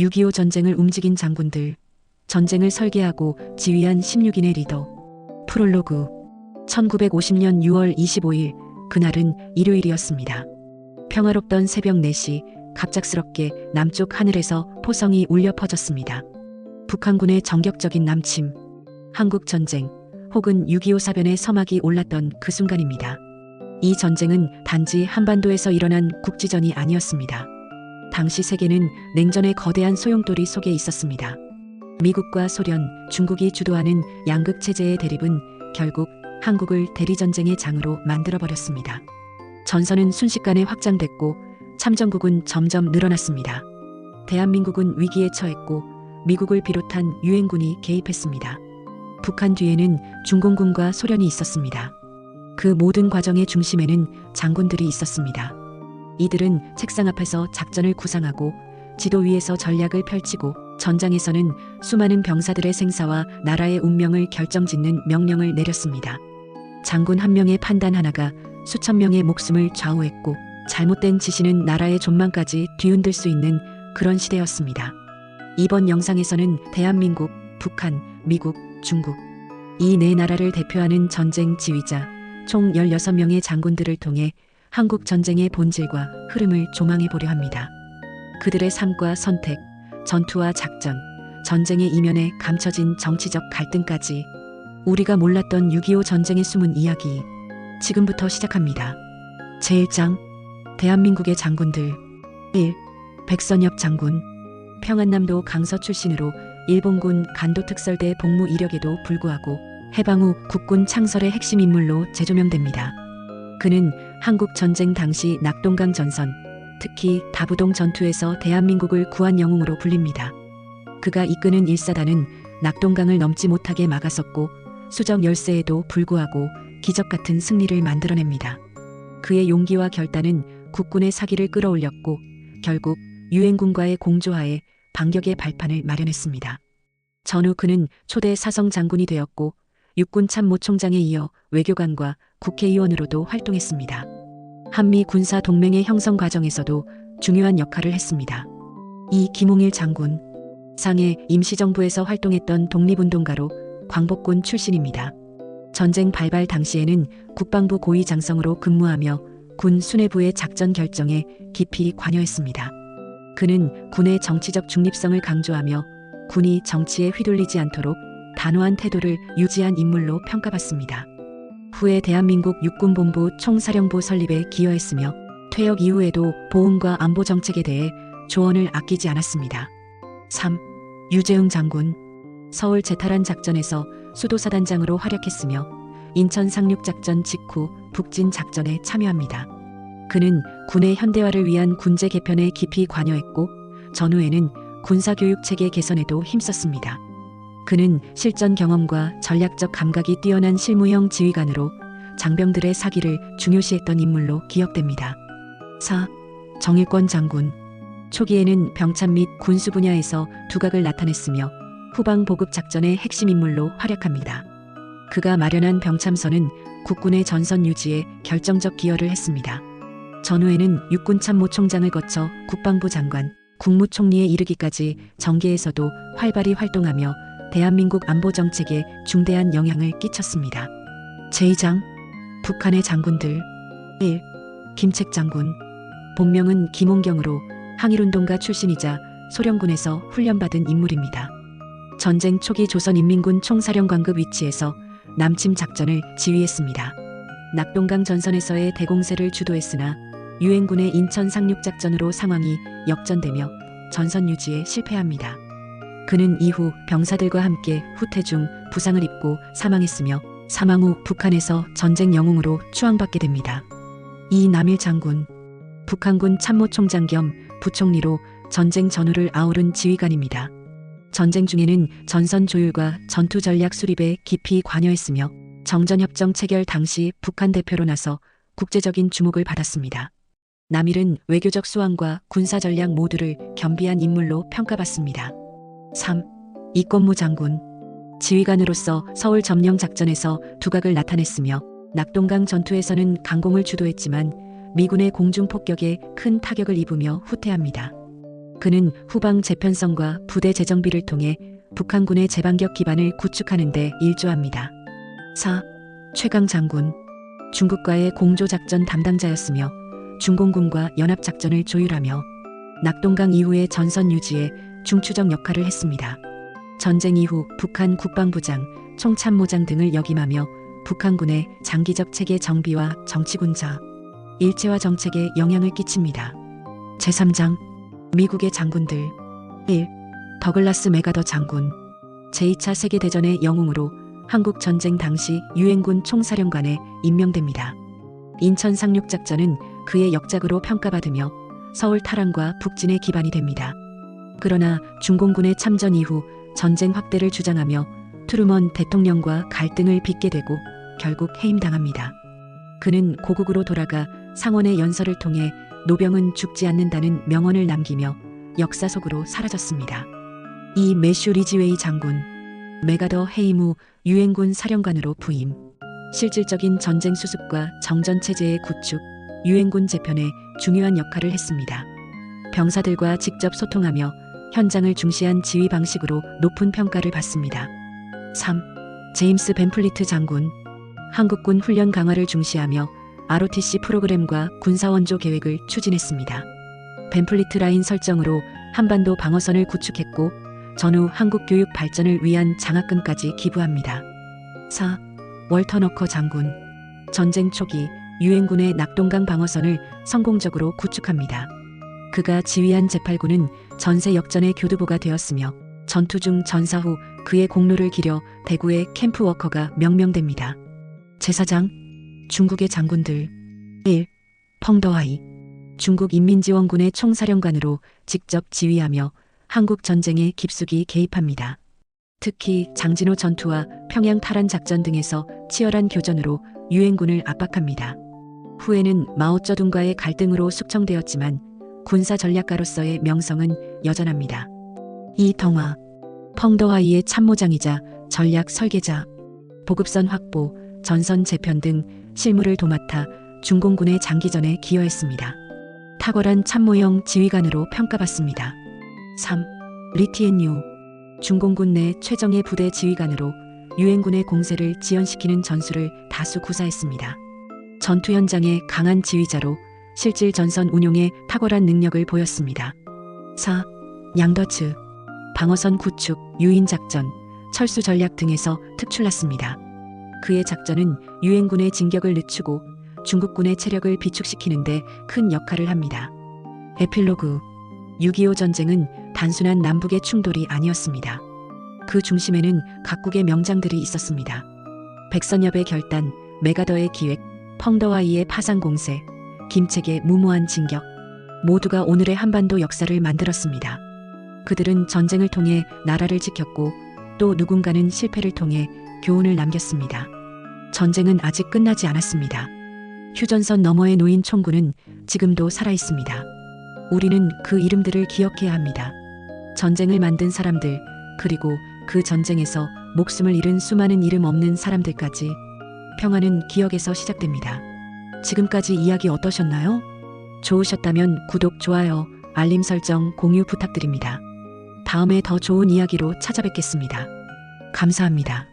6.25 전쟁을 움직인 장군들, 전쟁을 설계하고 지휘한 16인의 리더. 프롤로그. 1950년 6월 25일, 그날은 일요일이었습니다. 평화롭던 새벽 4시, 갑작스럽게 남쪽 하늘에서 포성이 울려 퍼졌습니다. 북한군의 전격적인 남침, 한국 전쟁, 혹은 6.25 사변의 서막이 올랐던 그 순간입니다. 이 전쟁은 단지 한반도에서 일어난 국지전이 아니었습니다. 당시 세계는 냉전의 거대한 소용돌이 속에 있었습니다. 미국과 소련, 중국이 주도하는 양극 체제의 대립은 결국 한국을 대리전쟁의 장으로 만들어버렸습니다. 전선은 순식간에 확장됐고 참전국은 점점 늘어났습니다. 대한민국은 위기에 처했고 미국을 비롯한 유엔군이 개입했습니다. 북한 뒤에는 중공군과 소련이 있었습니다. 그 모든 과정의 중심에는 장군들이 있었습니다. 이들은 책상 앞에서 작전을 구상하고 지도 위에서 전략을 펼치고 전장에서는 수많은 병사들의 생사와 나라의 운명을 결정짓는 명령을 내렸습니다. 장군 한 명의 판단 하나가 수천 명의 목숨을 좌우했고 잘못된 지시는 나라의 존망까지 뒤흔들 수 있는 그런 시대였습니다. 이번 영상에서는 대한민국, 북한, 미국, 중국 이 네 나라를 대표하는 전쟁 지휘자 총 16명의 장군들을 통해 한국 전쟁의 본질과 흐름을 조망해 보려 합니다. 그들의 삶과 선택, 전투와 작전, 전쟁의 이면에 감춰진 정치적 갈등까지 우리가 몰랐던 6.25 전쟁의 숨은 이야기 지금부터 시작합니다. 제1장 대한민국의 장군들 1. 백선엽 장군 평안남도 강서 출신으로 일본군 간도특설대 복무 이력에도 불구하고 해방 후 국군 창설의 핵심 인물로 재조명됩니다. 그는 한국 전쟁 당시 낙동강 전선, 특히 다부동 전투에서 대한민국을 구한 영웅으로 불립니다. 그가 이끄는 일사단은 낙동강을 넘지 못하게 막았었고 수적 열세에도 불구하고 기적 같은 승리를 만들어냅니다. 그의 용기와 결단은 국군의 사기를 끌어올렸고 결국 유엔군과의 공조하에 반격의 발판을 마련했습니다. 전후 그는 초대 사성 장군이 되었고 육군 참모총장에 이어 외교관과 국회의원으로도 활동했습니다. 한미 군사 동맹의 형성 과정에서도 중요한 역할을 했습니다. 이 김홍일 장군, 상해 임시정부에서 활동했던 독립운동가로 광복군 출신입니다. 전쟁 발발 당시에는 국방부 고위 장성으로 근무하며 군 수뇌부의 작전 결정에 깊이 관여했습니다. 그는 군의 정치적 중립성을 강조하며 군이 정치에 휘둘리지 않도록 단호한 태도를 유지한 인물로 평가받습니다. 후에 대한민국 육군본부 총사령부 설립에 기여했으며 퇴역 이후에도 보훈과 안보 정책에 대해 조언을 아끼지 않았습니다. 3. 유재흥 장군 서울 제탈한 작전에서 수도사단장으로 활약했으며 인천 상륙작전 직후 북진 작전에 참여합니다. 그는 군의 현대화를 위한 군제 개편에 깊이 관여했고 전후에는 군사교육 체계 개선에도 힘썼습니다. 그는 실전 경험과 전략적 감각이 뛰어난 실무형 지휘관으로 장병들의 사기를 중요시했던 인물로 기억됩니다. 4. 정일권 장군 초기에는 병참 및 군수 분야에서 두각을 나타냈으며 후방 보급 작전의 핵심 인물로 활약합니다. 그가 마련한 병참선은 국군의 전선 유지에 결정적 기여를 했습니다. 전후에는 육군 참모총장을 거쳐 국방부 장관, 국무총리에 이르기까지 정계에서도 활발히 활동하며 대한민국 안보 정책에 중대한 영향을 끼쳤습니다. 제2장 북한의 장군들 1. 김책 장군 본명은 김홍경으로 항일운동가 출신이자 소련군에서 훈련받은 인물입니다. 전쟁 초기 조선인민군 총사령관급 위치에서 남침 작전을 지휘했습니다. 낙동강 전선에서의 대공세를 주도했으나 유엔군의 인천 상륙 작전으로 상황이 역전되며 전선 유지에 실패합니다. 그는 이후 병사들과 함께 후퇴 중 부상을 입고 사망했으며 사망 후 북한에서 전쟁 영웅으로 추앙받게 됩니다. 이 남일 장군 북한군 참모총장 겸 부총리로 전쟁 전후를 아우른 지휘관입니다. 전쟁 중에는 전선 조율과 전투 전략 수립에 깊이 관여했으며 정전협정 체결 당시 북한 대표로 나서 국제적인 주목을 받았습니다. 남일은 외교적 수완과 군사 전략 모두를 겸비한 인물로 평가받습니다. 3. 이권무 장군 지휘관으로서 서울 점령 작전에서 두각을 나타냈으며 낙동강 전투에서는 강공을 주도했지만 미군의 공중 폭격에 큰 타격을 입으며 후퇴합니다. 그는 후방 재편성과 부대 재정비를 통해 북한군의 제방격 기반을 구축하는 데 일조합니다. 4. 최강 장군. 중국과의 공조작전 담당자였으며 중공군과 연합작전을 조율하며 낙동강 이후의 전선 유지에 중추적 역할을 했습니다. 전쟁 이후 북한 국방부장, 총참모장 등을 역임하며 북한군의 장기적 체계 정비와 정치군자, 일체화 정책에 영향을 끼칩니다. 제3장 미국의 장군들 1. 더글라스 메가더 장군 제2차 세계대전의 영웅으로 한국 전쟁 당시 유엔군 총사령관에 임명됩니다. 인천 상륙작전은 그의 역작으로 평가받으며 서울 탈환과 북진의 기반이 됩니다. 그러나 중공군의 참전 이후 전쟁 확대를 주장하며 트루먼 대통령과 갈등을 빚게 되고 결국 해임당합니다. 그는 고국으로 돌아가 상원의 연설을 통해 노병은 죽지 않는다는 명언을 남기며 역사 속으로 사라졌습니다. 이 매슈 리지웨이 장군, 메가더 해임 후 유엔군 사령관으로 부임, 실질적인 전쟁 수습과 정전 체제의 구축, 유엔군 재편에 중요한 역할을 했습니다. 병사들과 직접 소통하며 현장을 중시한 지휘 방식으로 높은 평가를 받습니다. 3. 제임스 벤플리트 장군 한국군 훈련 강화를 중시하며 ROTC 프로그램과 군사원조 계획을 추진했습니다. 벤플리트 라인 설정으로 한반도 방어선을 구축했고 전후 한국 교육 발전을 위한 장학금까지 기부합니다. 4. 월터 너커 장군 전쟁 초기 유엔군의 낙동강 방어선을 성공적으로 구축합니다. 그가 지휘한 제8군은 전세 역전의 교두보가 되었으며 전투 중 전사 후 그의 공로를 기려 대구의 캠프 워커가 명명됩니다. 제4장 중국의 장군들 1. 펑더하이 중국 인민지원군의 총사령관으로 직접 지휘하며 한국 전쟁에 깊숙이 개입합니다. 특히 장진호 전투와 평양 탈환 작전 등에서 치열한 교전으로 유엔군을 압박합니다. 후에는 마오쩌둥과의 갈등으로 숙청되었지만 군사 전략가로서의 명성은 여전합니다. 이덩화 펑더하이의 참모장이자 전략 설계자, 보급선 확보, 전선 재편 등 실무를 도맡아 중공군의 장기전에 기여했습니다. 탁월한 참모형 지휘관으로 평가받습니다. 3. 리티엔유 중공군 내 최정예 부대 지휘관으로 유엔군의 공세를 지연시키는 전술을 다수 구사했습니다. 전투 현장의 강한 지휘자로 실질 전선 운용에 탁월한 능력을 보였습니다. 4. 양더츠 방어선 구축, 유인 작전, 철수 전략 등에서 특출났습니다. 그의 작전은 유엔군의 진격을 늦추고 중국군의 체력을 비축시키는데 큰 역할을 합니다. 에필로그 6.25 전쟁은 단순한 남북의 충돌이 아니었습니다. 그 중심에는 각국의 명장들이 있었습니다. 백선엽의 결단, 메가더의 기획, 펑더와이의 파상 공세, 김책의 무모한 진격, 모두가 오늘의 한반도 역사를 만들었습니다. 그들은 전쟁을 통해 나라를 지켰고 또 누군가는 실패를 통해 교훈을 남겼습니다. 전쟁은 아직 끝나지 않았습니다. 휴전선 너머에 놓인 총구는 지금도 살아 있습니다. 우리는 그 이름들을 기억해야 합니다. 전쟁을 만든 사람들, 그리고 그 전쟁에서 목숨을 잃은 수많은 이름 없는 사람들까지 평화는 기억에서 시작됩니다. 지금까지 이야기 어떠셨나요? 좋으셨다면 구독, 좋아요, 알림 설정, 공유 부탁드립니다. 다음에 더 좋은 이야기로 찾아뵙겠습니다. 감사합니다.